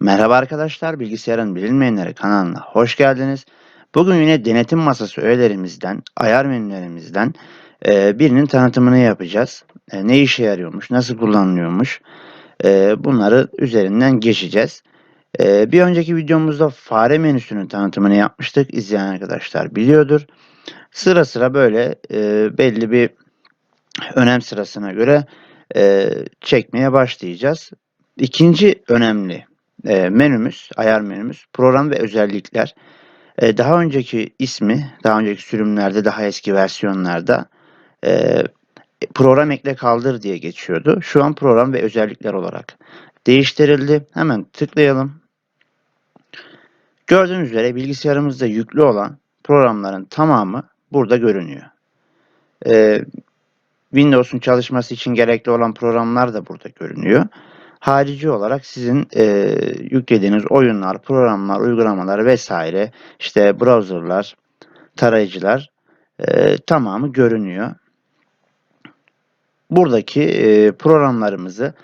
Merhaba arkadaşlar, Bilgisayarın Bilinmeyenleri kanalına hoş geldiniz. Bugün yine denetim masası öğelerimizden, ayar menülerimizden e, birinin tanıtımını yapacağız. E, ne işe yarıyormuş, nasıl kullanılıyormuş e, bunları üzerinden geçeceğiz. E, bir önceki videomuzda fare menüsünün tanıtımını yapmıştık. İzleyen arkadaşlar biliyordur. Sıra sıra böyle e, belli bir önem sırasına göre e, çekmeye başlayacağız. İkinci önemli e, menümüz, ayar menümüz program ve özellikler. E, daha önceki ismi, daha önceki sürümlerde, daha eski versiyonlarda e, program ekle kaldır diye geçiyordu. Şu an program ve özellikler olarak değiştirildi. Hemen tıklayalım. Gördüğünüz üzere bilgisayarımızda yüklü olan programların tamamı burada görünüyor. E, Windows'un çalışması için gerekli olan programlar da burada görünüyor. Harici olarak sizin e, yüklediğiniz oyunlar, programlar, uygulamalar vesaire, işte browserlar, tarayıcılar e, tamamı görünüyor. Buradaki e, programlarımızı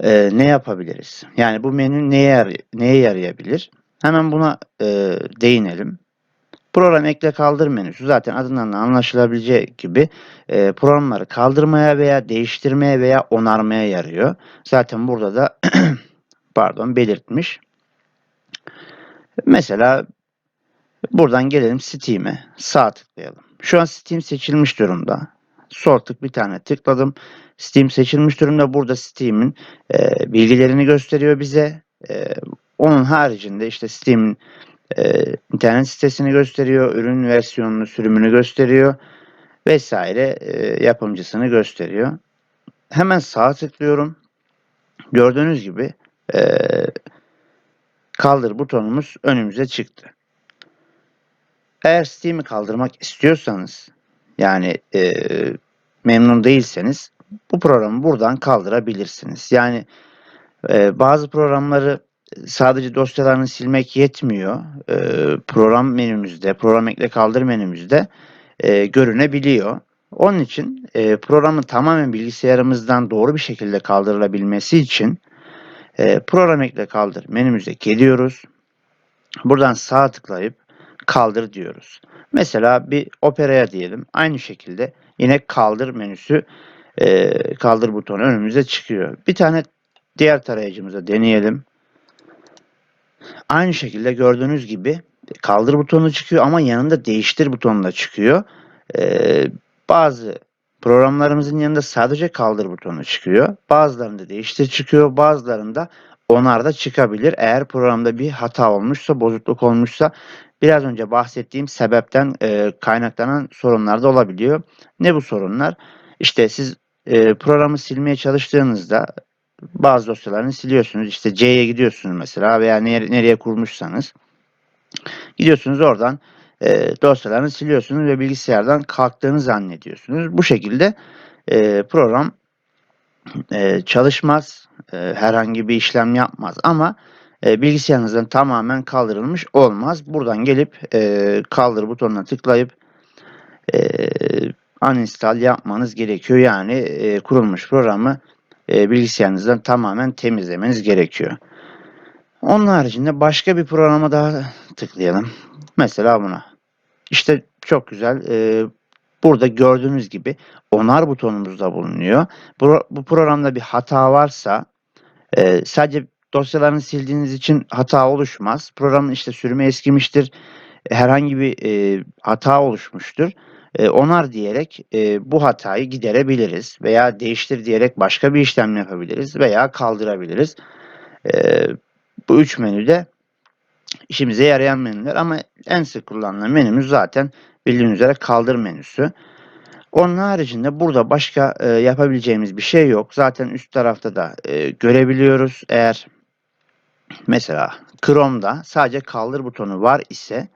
e, ne yapabiliriz? Yani bu menü neye, neye yarayabilir? Hemen buna e, değinelim. Program ekle kaldır menüsü zaten adından da anlaşılabileceği gibi e, programları kaldırmaya veya değiştirmeye veya onarmaya yarıyor. Zaten burada da pardon belirtmiş. Mesela buradan gelelim Steam'e. Sağ tıklayalım. Şu an Steam seçilmiş durumda. Sol tık bir tane tıkladım. Steam seçilmiş durumda. Burada Steam'in e, bilgilerini gösteriyor bize. E, onun haricinde işte Steam'in e, internet sitesini gösteriyor, ürün versiyonunu, sürümünü gösteriyor vesaire e, yapımcısını gösteriyor. Hemen sağa tıklıyorum. Gördüğünüz gibi e, kaldır butonumuz önümüze çıktı. Eğer Steam'i kaldırmak istiyorsanız yani e, memnun değilseniz bu programı buradan kaldırabilirsiniz. Yani e, bazı programları sadece dosyalarını silmek yetmiyor. E, program menümüzde, program ekle kaldır menümüzde e, görünebiliyor. Onun için e, programın tamamen bilgisayarımızdan doğru bir şekilde kaldırılabilmesi için e, program ekle kaldır menümüze geliyoruz. Buradan sağ tıklayıp kaldır diyoruz. Mesela bir operaya diyelim. Aynı şekilde yine kaldır menüsü e, kaldır butonu önümüze çıkıyor. Bir tane diğer tarayıcımıza deneyelim. Aynı şekilde gördüğünüz gibi kaldır butonu çıkıyor ama yanında değiştir butonu da çıkıyor. Ee, bazı programlarımızın yanında sadece kaldır butonu çıkıyor. Bazılarında değiştir çıkıyor. Bazılarında onar da çıkabilir. Eğer programda bir hata olmuşsa, bozukluk olmuşsa biraz önce bahsettiğim sebepten e, kaynaklanan sorunlar da olabiliyor. Ne bu sorunlar? İşte siz e, programı silmeye çalıştığınızda bazı dosyalarını siliyorsunuz. İşte C'ye gidiyorsunuz mesela veya nereye, kurmuşsanız gidiyorsunuz oradan e, dosyalarını siliyorsunuz ve bilgisayardan kalktığını zannediyorsunuz. Bu şekilde e, program e, çalışmaz, e, herhangi bir işlem yapmaz ama bilgisayarınızdan tamamen kaldırılmış olmaz. Buradan gelip kaldır butonuna tıklayıp uninstall yapmanız gerekiyor. Yani kurulmuş programı e, bilgisayarınızdan tamamen temizlemeniz gerekiyor. Onun haricinde başka bir programa daha tıklayalım. Mesela buna. İşte çok güzel. E, burada gördüğünüz gibi onar butonumuz da bulunuyor. Bu, bu programda bir hata varsa e, sadece dosyalarını sildiğiniz için hata oluşmaz. Programın işte sürümü eskimiştir. Herhangi bir e, hata oluşmuştur e, onar diyerek e, bu hatayı giderebiliriz veya değiştir diyerek başka bir işlem yapabiliriz veya kaldırabiliriz. E, bu üç menüde işimize yarayan menüler ama en sık kullanılan menümüz zaten bildiğiniz üzere kaldır menüsü. Onun haricinde burada başka e, yapabileceğimiz bir şey yok. Zaten üst tarafta da e, görebiliyoruz. Eğer mesela Chrome'da sadece kaldır butonu var ise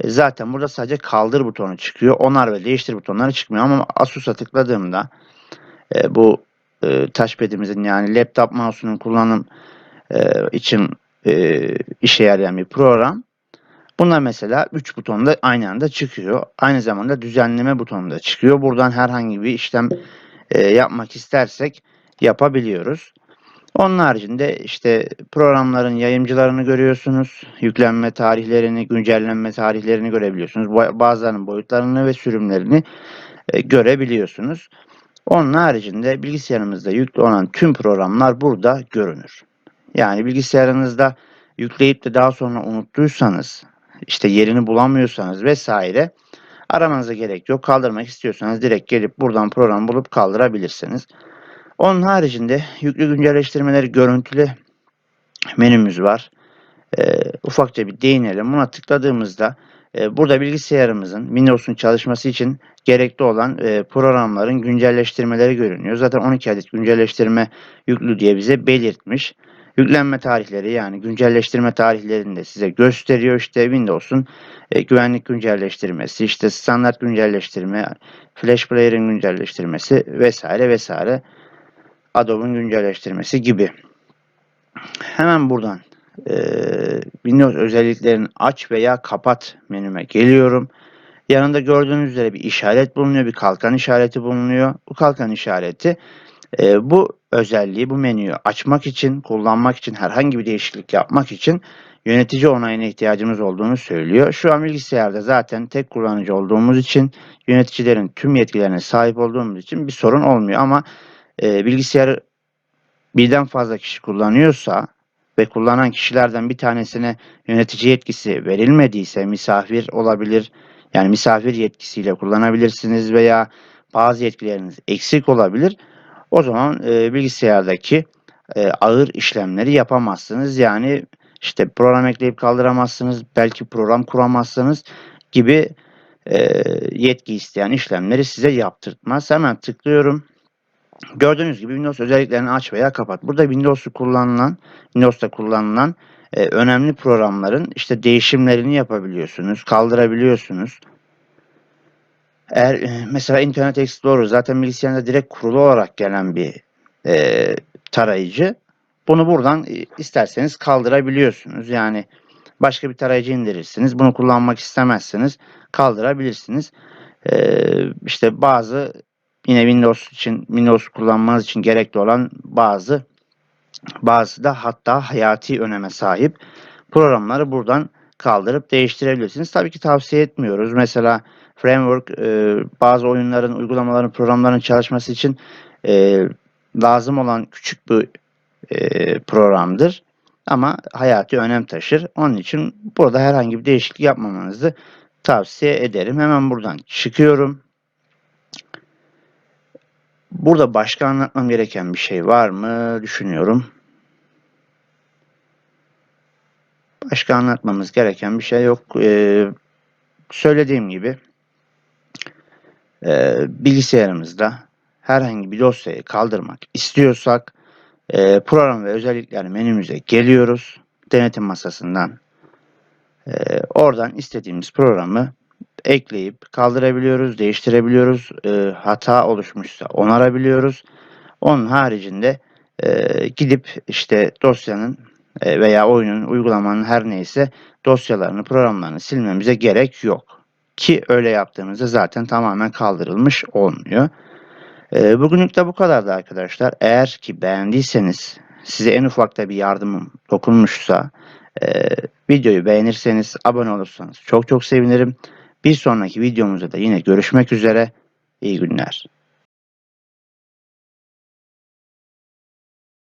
e, zaten burada sadece kaldır butonu çıkıyor. Onar ve değiştir butonları çıkmıyor ama Asus'a tıkladığımda e, bu e, touchpad'imizin yani laptop mouse'unun kullanım e, için e, işe yarayan bir program. Bunlar mesela 3 butonda aynı anda çıkıyor. Aynı zamanda düzenleme butonu da çıkıyor. Buradan herhangi bir işlem e, yapmak istersek yapabiliyoruz. Onun haricinde işte programların yayımcılarını görüyorsunuz. Yüklenme tarihlerini, güncellenme tarihlerini görebiliyorsunuz. Ba- Bazılarının boyutlarını ve sürümlerini e, görebiliyorsunuz. Onun haricinde bilgisayarımızda yüklü olan tüm programlar burada görünür. Yani bilgisayarınızda yükleyip de daha sonra unuttuysanız, işte yerini bulamıyorsanız vesaire aramanıza gerek yok. Kaldırmak istiyorsanız direkt gelip buradan program bulup kaldırabilirsiniz. Onun haricinde yüklü güncelleştirmeleri görüntülü menümüz var. Ee, ufakça bir değinelim. Buna tıkladığımızda e, burada bilgisayarımızın Windows'un çalışması için gerekli olan e, programların güncelleştirmeleri görünüyor. Zaten 12 adet güncelleştirme yüklü diye bize belirtmiş. Yüklenme tarihleri yani güncelleştirme tarihlerini de size gösteriyor. İşte Windows'un e, güvenlik güncelleştirmesi, işte standart güncelleştirme, Flash Player'ın güncelleştirmesi vesaire vesaire. Adobe'un güncelleştirmesi gibi. Hemen buradan e, Windows özelliklerini aç veya kapat menüme geliyorum. Yanında gördüğünüz üzere bir işaret bulunuyor, bir kalkan işareti bulunuyor. Bu kalkan işareti e, bu özelliği, bu menüyü açmak için, kullanmak için, herhangi bir değişiklik yapmak için yönetici onayına ihtiyacımız olduğunu söylüyor. Şu an bilgisayarda zaten tek kullanıcı olduğumuz için, yöneticilerin tüm yetkilerine sahip olduğumuz için bir sorun olmuyor. Ama e, bilgisayarı birden fazla kişi kullanıyorsa ve kullanan kişilerden bir tanesine yönetici yetkisi verilmediyse misafir olabilir. Yani misafir yetkisiyle kullanabilirsiniz veya bazı yetkileriniz eksik olabilir. O zaman e, bilgisayardaki e, ağır işlemleri yapamazsınız. Yani işte program ekleyip kaldıramazsınız, belki program kuramazsınız gibi e, yetki isteyen işlemleri size yaptırtmaz. Hemen tıklıyorum. Gördüğünüz gibi Windows özelliklerini aç veya kapat. Burada Windows'u kullanılan, Windows'ta kullanılan e, önemli programların işte değişimlerini yapabiliyorsunuz, kaldırabiliyorsunuz. Eğer e, mesela Internet Explorer zaten bilgisayarda direkt kurulu olarak gelen bir e, tarayıcı. Bunu buradan e, isterseniz kaldırabiliyorsunuz. Yani başka bir tarayıcı indirirsiniz. Bunu kullanmak istemezseniz kaldırabilirsiniz. E, işte bazı yine Windows için Windows kullanmanız için gerekli olan bazı bazı da hatta hayati öneme sahip programları buradan kaldırıp değiştirebilirsiniz. Tabii ki tavsiye etmiyoruz. Mesela framework e, bazı oyunların, uygulamaların, programların çalışması için e, lazım olan küçük bir e, programdır. Ama hayati önem taşır. Onun için burada herhangi bir değişiklik yapmamanızı tavsiye ederim. Hemen buradan çıkıyorum. Burada başka anlatmam gereken bir şey var mı düşünüyorum. Başka anlatmamız gereken bir şey yok. Ee, söylediğim gibi e, bilgisayarımızda herhangi bir dosyayı kaldırmak istiyorsak e, program ve özellikler menümüze geliyoruz. Denetim masasından e, oradan istediğimiz programı ekleyip kaldırabiliyoruz, değiştirebiliyoruz. E, hata oluşmuşsa onarabiliyoruz. Onun haricinde e, gidip işte dosyanın e, veya oyunun, uygulamanın her neyse dosyalarını, programlarını silmemize gerek yok. Ki öyle yaptığımızda zaten tamamen kaldırılmış olmuyor. E, bugünlük de bu kadardı arkadaşlar. Eğer ki beğendiyseniz, size en ufakta bir yardımım dokunmuşsa, e, videoyu beğenirseniz, abone olursanız çok çok sevinirim. Bir sonraki videomuzda da yine görüşmek üzere. İyi günler.